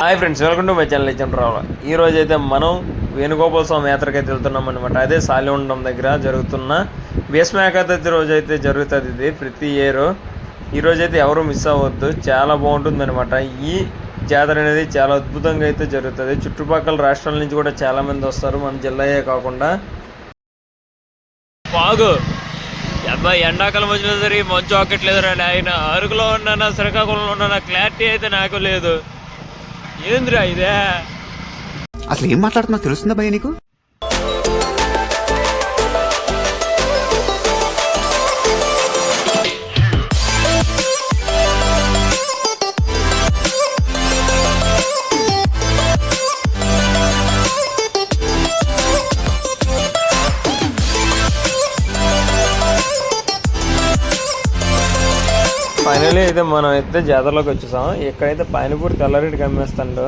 Hi friends welcome to my channel ఇచ్చిన రావు. ఈ రోజు అయితే మనం వేణుగోపాల స్వామి యాత్రకి అయితే వెళ్తున్నాం అనమాట అదే సాలిగుండం దగ్గర జరుగుతున్న భీష్మ ఏకాదశి రోజు అయితే జరుగుతుంది ఇది ప్రతి ఇయర్ ఈ రోజు అయితే ఎవరు మిస్ అవ్వద్దు చాలా బాగుంటుంది అనమాట ఈ జాతర అనేది చాలా అద్భుతంగా అయితే జరుగుతుంది. చుట్టుపక్కల రాష్ట్రాల నుంచి కూడా చాలామంది వస్తారు మన జిల్లాయే కాకుండా. బాగు. అబ్బాయి ఎండాకాలం వచ్చినా సరే మంచు ఆకట్లేదు రా ఆయన అరకులో ఉన్నానా శ్రీకాకుళంలో ఉన్నానా క్లారిటీ అయితే నాకు లేదు. ఏందిరా ఇదే? అసలు ఏం మాట్లాడుతున్నా తెలుస్తుందా భయ నీకు? ఫైనలీ అయితే మనం అయితే జాతరలోకి వచ్చేసాం. ఇక్కడైతే పానీపూరి తెల్లరెడ్డి అమ్మేస్తాడు.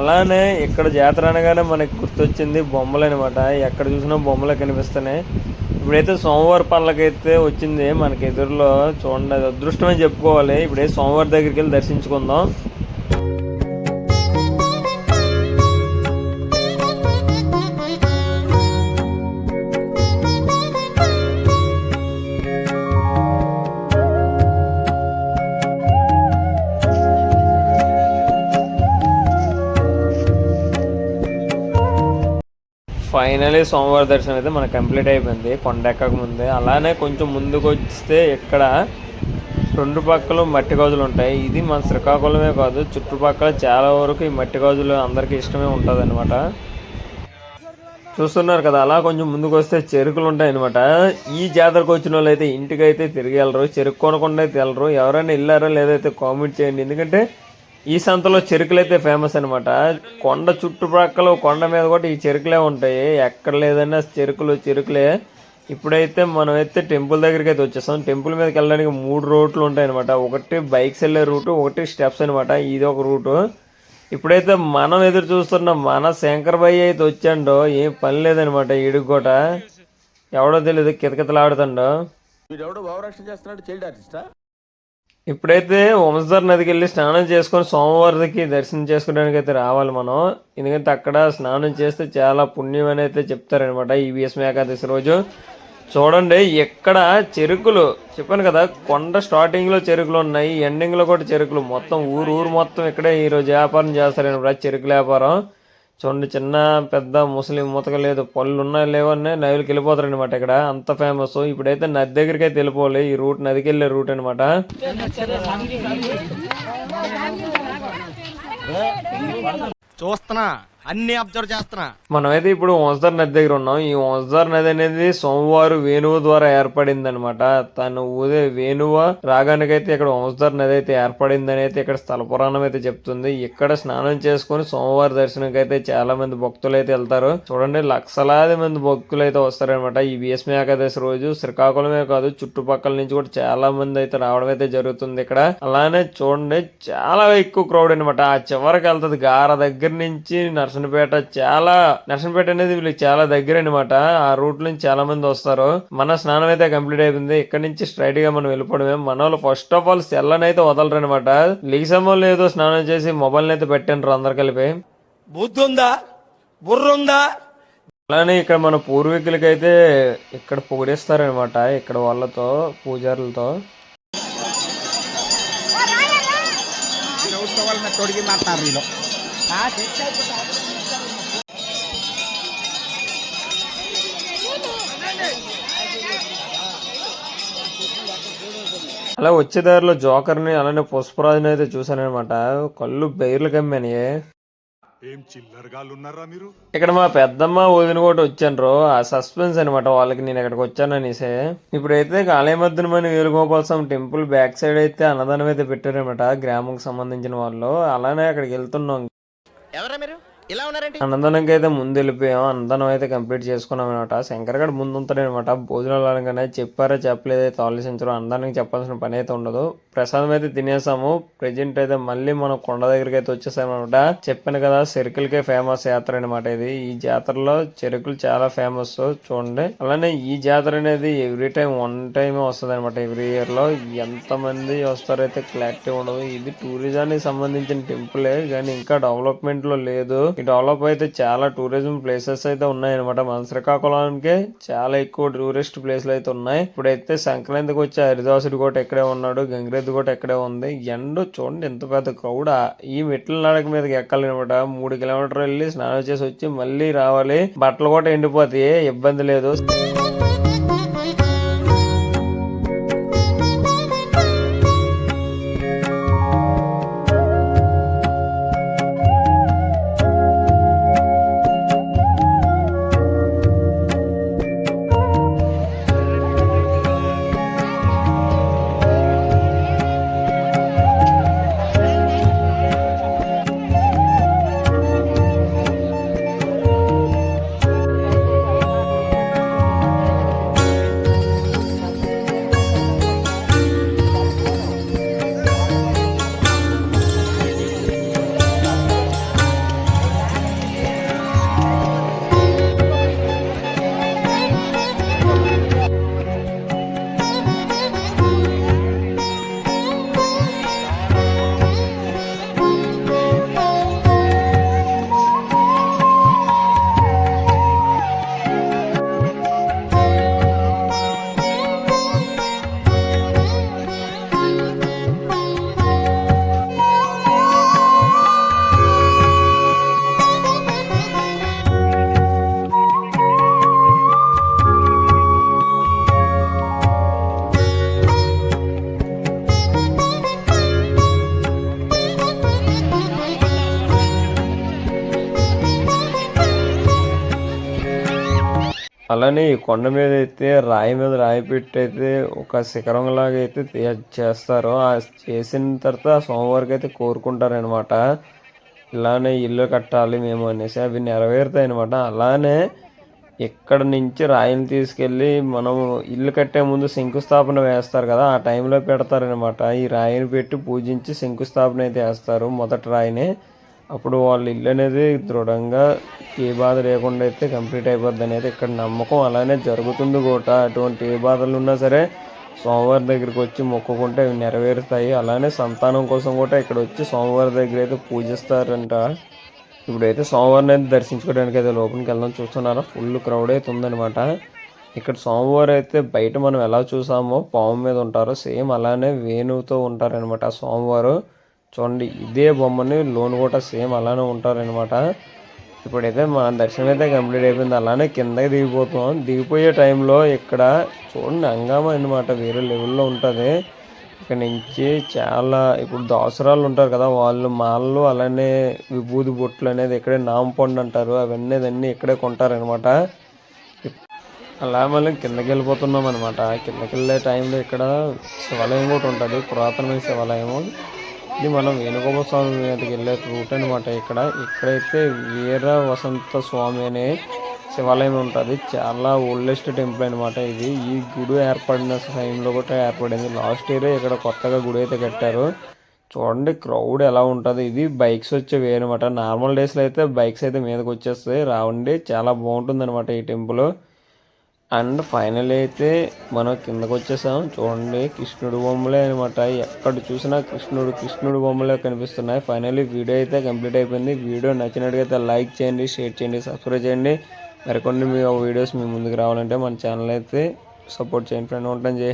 అలానే ఇక్కడ జాతర అనగానే మనకి గుర్తొచ్చింది బొమ్మలు అనమాట ఎక్కడ చూసినా బొమ్మలే కనిపిస్తున్నాయి. ఇప్పుడైతే సోమవారం పళ్ళకైతే వచ్చింది. మనకి ఎదురులో చూడండి అదృష్టమే చెప్పుకోవాలి. ఇప్పుడైతే సోమవారం దగ్గరికి వెళ్ళి దర్శించుకుందాం. ఫైనలీ సోమవారం దర్శనం అయితే మనకు కంప్లీట్ అయిపోయింది. కొండ ఎక్కక ముందే. అలానే కొంచెం ముందుకు వస్తే ఇక్కడ రెండు పక్కల మట్టి గాజులు ఉంటాయి. ఇది మన శ్రీకాకుళమే కాదు చుట్టుపక్కల చాలా వరకు ఈ మట్టి గాజులు అందరికీ ఇష్టమే ఉంటుంది చూస్తున్నారు కదా అలా కొంచెం ముందుకు వస్తే చెరుకులు ఉంటాయి అనమాట ఈ జాతరకు వచ్చిన వాళ్ళు అయితే ఇంటికి అయితే తిరిగి వెళ్ళరు చెరుకు కొనకుండా అయితే వెళ్ళరు. ఎవరైనా వెళ్ళారో లేదైతే కామెంట్ చేయండి. ఎందుకంటే ఈ సంతలో చెరుకులు అయితే ఫేమస్ అనమాట కొండ చుట్టుపక్కల కొండ మీద కూడా ఈ చెరుకులే ఉంటాయి. ఎక్కడ లేదన్నా చెరుకులు చెరుకులే. ఇప్పుడైతే మనం అయితే టెంపుల్ దగ్గరికి అయితే వచ్చేస్తాం. టెంపుల్ మీదకి వెళ్ళడానికి మూడు రూట్లు ఉంటాయి అనమాట ఒకటి బైక్స్ వెళ్ళే రూటు ఒకటి స్టెప్స్ అనమాట ఇది ఒక రూటు. ఇప్పుడైతే మనం ఎదురు చూస్తున్న మన శంకర్ భయ్య అయితే వచ్చాడో ఏం పని లేదనమాట ఈడికి ఎవడో తెలియదు కితకితలాడుతుండో. వీడెవడో భావరక్షణ చేస్తున్నాడు చైల్డ్ ఆర్టిస్టా? ఇప్పుడైతే వంశధర్ నదికి వెళ్ళి స్నానం చేసుకొని సోమవారికి దర్శనం చేసుకోవడానికి అయితే రావాలి మనం. ఎందుకంటే అక్కడ స్నానం చేస్తే చాలా పుణ్యం అని అయితే చెప్తారనమాట ఈ భీష్మ ఏకాదశి రోజు. చూడండి ఎక్కడ చెరుకులు చెప్పాను కదా కొండ స్టార్టింగ్లో చెరుకులు ఉన్నాయి ఎండింగ్లో కూడా చెరుకులు. మొత్తం ఊరు ఊరు మొత్తం ఇక్కడే ఈరోజు వ్యాపారం చేస్తారనమాట చెరుకుల వ్యాపారం. చూడండి చిన్న పెద్ద ముస్లిం ముతక లేదు. పళ్ళు ఉన్నాయి లేవన్నీ నదులకి వెళ్ళిపోతారు అనమాట ఇక్కడ. అంత ఫేమస్ ఇప్పుడైతే నది దగ్గరికి అయితే వెళ్ళిపోవాలి. ఈ రూట్ నదికి వెళ్ళే రూట్ అనమాట చూస్తున్నా. అన్ని అబ్జర్వ్ చేస్తున్నా. మనమైతే ఇప్పుడు వంశధార నది దగ్గర ఉన్నాం. ఈ వంశధార నది అనేది సోమవారం వేణువు ద్వారా ఏర్పడింది అనమాట తను ఊదే వేణువ రాగానికైతే ఇక్కడ వంశధార నది అయితే ఏర్పడింది అయితే ఇక్కడ స్థల పురాణం అయితే చెప్తుంది. ఇక్కడ స్నానం చేసుకొని సోమవారం దర్శనంకి అయితే చాలా మంది భక్తులు అయితే వెళ్తారు. చూడండి లక్షలాది మంది భక్తులు అయితే వస్తారనమాట ఈ భీష్మ ఏకాదశి రోజు. శ్రీకాకుళమే కాదు చుట్టుపక్కల నుంచి కూడా చాలా మంది అయితే రావడం అయితే జరుగుతుంది ఇక్కడ. అలానే చూడండి చాలా ఎక్కువ క్రౌడ్ అనమాట ఆ చివరికి వెళ్తుంది గార దగ్గర నుంచి నర్సనపేట చాలా నర్సనపేట అనేది వీళ్ళకి చాలా దగ్గర అనమాట ఆ రూట్ నుంచి చాలా మంది వస్తారు. మన స్నానం అయితే కంప్లీట్ అయిపోయింది. ఇక్కడ నుంచి స్ట్రైట్గా మనం వెళ్ళిపోవడమే. మన వాళ్ళు ఫస్ట్ ఆఫ్ ఆల్ సెల్లని అయితే వదలరు అనమాట లీసమో లేదో స్నానం చేసి మొబైల్ అయితే పెట్టండ్రు అందరు కలిపి. బుద్ధి ఉందా బుర్ర ఉందా అలానే ఇక్కడ మన పూర్వీకులకి అయితే ఇక్కడ పొగిడేస్తారనమాట ఇక్కడ వాళ్ళతో పూజారులతో. తొడిగి మాట్లాడారు వీళ్ళు అలా వచ్చే దారిలో జోకర్ని అలానే పుష్పరాజుని అయితే చూసానమాట కళ్ళు బెయిర్లు కమ్మానియే. ఏం మీరు? ఇక్కడ మా పెద్దమ్మ వదిన కూడా వచ్చాను ఆ సస్పెన్స్ అనమాట వాళ్ళకి నేను ఇక్కడికి వచ్చాననేసే ఇప్పుడైతే కాళీమద్దునమని Venugopala Swami temple back side అయితే అన్నదానం అయితే పెట్టారనమాట గ్రామంకి సంబంధించిన వాళ్ళు. అలానే అక్కడికి వెళ్తున్నాం. ఎవరా మీరు? ఇలా ఉన్నారంటే? అన్నదానంకి అయితే ముందు వెళ్ళిపోయాం. అన్నదానం అయితే కంప్లీట్ చేసుకున్నాం అనమాట శంకర్ గడ ముందు ఉంటాడనమాట భోజనాలు అనగానే చెప్పారా చెప్పలేదు అయితే ఆలోచించరు. అన్నదానికి చెప్పాల్సిన పని అయితే ఉండదు. ప్రసాదం అయితే తినేసాము. ప్రెజెంట్ అయితే మళ్ళీ మనం కొండ దగ్గరికి అయితే వచ్చేసాము అనమాట చెప్పాను కదా చెరుకులకే ఫేమస్ జాతర అనమాట ఇది. ఈ జాతరలో చెరుకులు చాలా ఫేమస్ చూడండి. అలానే ఈ జాతర అనేది ఎవ్రీ టైం వన్ టైం వస్తుంది అనమాట ఎవ్రీ ఇయర్లో ఎంత మంది వస్తారైతే క్లారిటీ ఉండదు. ఇది టూరిజానికి సంబంధించిన టెంపులే కానీ ఇంకా డెవలప్మెంట్లో లేదు. ఈ డెవలప్ అయితే చాలా టూరిజం ప్లేసెస్ అయితే ఉన్నాయి అనమాట మన శ్రీకాకుళానికి చాలా ఎక్కువ టూరిస్ట్ ప్లేస్లు అయితే ఉన్నాయి. ఇప్పుడైతే సంక్రాంతికి వచ్చే హరిదాసుడు కూడా ఎక్కడే ఉన్నాడు. గంగిరెద్దు కూడా ఇక్కడే ఉంది. ఎండ చూడండి ఎంత పెద్ద క్రౌడ్ ఈ మెట్ల నడక మీదకి ఎక్కాలనమాట. మూడు కిలోమీటర్లు వెళ్ళి స్నానం చేసి వచ్చి మళ్ళీ రావాలి. బట్టలు కూడా ఎండిపోతాయి. ఇబ్బంది లేదు. అలానే ఈ కొండ మీద అయితే రాయి మీద రాయి పెట్టి అయితే ఒక శిఖరం లాగా అయితే చేస్తారు ఆ చేసిన తర్వాత ఆ సోమవారికి అయితే కోరుకుంటారనమాట ఇలానే ఇల్లు కట్టాలి మేము అనేసి అవి నెరవేరుతాయి అనమాట అలానే ఇక్కడ నుంచి రాయిని తీసుకెళ్ళి మనం ఇల్లు కట్టే ముందు శంకుస్థాపన వేస్తారు కదా ఆ టైంలో పెడతారనమాట ఈ రాయిని పెట్టి పూజించి శంకుస్థాపన అయితే వేస్తారు మొదటి రాయిని. అప్పుడు వాళ్ళ ఇల్లు అనేది దృఢంగా ఏ బాధ లేకుండా అయితే కంప్లీట్ అయిపోద్ది అనేది ఇక్కడ నమ్మకం. అలానే జరుగుతుంది కూడా అటువంటి ఏ బాధలు ఉన్నా సరే సోమవారి దగ్గరికి వచ్చి మొక్కుకుంటే అవి నెరవేరుతాయి. అలానే సంతానం కోసం కూడా ఇక్కడ వచ్చి సోమవారి దగ్గర అయితే పూజిస్తారంట. ఇప్పుడైతే సోమవారం అయితే దర్శించుకోవడానికి అయితే లోపలికి వెళ్దాం చూస్తున్నారా? ఫుల్ క్రౌడ్ అయితే అనమాట ఇక్కడ సోమవారం అయితే బయట మనం ఎలా చూసామో పాము మీద ఉంటారో సేమ్ అలానే వేణువుతో ఉంటారనమాట ఆ సోమవారం చూడండి ఇదే బొమ్మని లోన్ కూడా సేమ్ అలానే ఉంటారనమాట ఇప్పుడైతే మన దర్శనం అయితే కంప్లీట్ అయిపోయింది అలానే కిందకి దిగిపోతున్నాం. దిగిపోయే టైంలో ఇక్కడ చూడండి హంగామా అనమాట వేరే లెవెల్లో ఉంటుంది. ఇక్కడ నుంచి చాలా ఇప్పుడు దోసరాలు ఉంటారు కదా వాళ్ళు మాలలు అలానే విభూది బొట్లు అనేది ఇక్కడే నాంపండు అంటారు అవన్నీ అన్నీ ఇక్కడే కొంటారనమాట అలా మళ్ళీ కిందకి వెళ్ళిపోతున్నాం అనమాట కిందకి వెళ్ళే టైంలో ఇక్కడ శివాలయం కూడా ఉంటుంది పురాతనమైన శివాలయం ఇది మనం వేణుగోపాల స్వామి మీదకి వెళ్ళే రూట్ అనమాట ఇక్కడ ఇక్కడైతే వీర వసంత స్వామి అనే శివాలయం ఉంటుంది. చాలా ఓల్డెస్ట్ టెంపుల్ అనమాట ఇది. ఈ గుడి ఏర్పడిన టైంలో కూడా ఏర్పడింది. లాస్ట్ ఇయర్ ఇక్కడ కొత్తగా గుడి అయితే కట్టారు. చూడండి క్రౌడ్ ఎలా ఉంటుంది. ఇది బైక్స్ వచ్చేవే అనమాట నార్మల్ డేస్లో అయితే బైక్స్ అయితే మీదకి వచ్చేస్తాయి. రావండి చాలా బాగుంటుంది అనమాట ఈ టెంపుల్. అండ్ ఫైనల్ అయితే మనం కిందకు వచ్చేసాం. చూడండి కృష్ణుడు బొమ్మలే అనమాట ఎక్కడ చూసినా కృష్ణుడు కృష్ణుడు బొమ్మలే కనిపిస్తున్నాయి. ఫైనల్లీ వీడియో అయితే కంప్లీట్ అయిపోయింది. వీడియో నచ్చినట్టుగా లైక్ చేయండి షేర్ చేయండి సబ్స్క్రైబ్ చేయండి. మరికొన్ని మీ వీడియోస్ మీ ముందుకు రావాలంటే మన ఛానల్ అయితే సపోర్ట్ చేయండి ఫ్రెండ్ ఉంటాను జై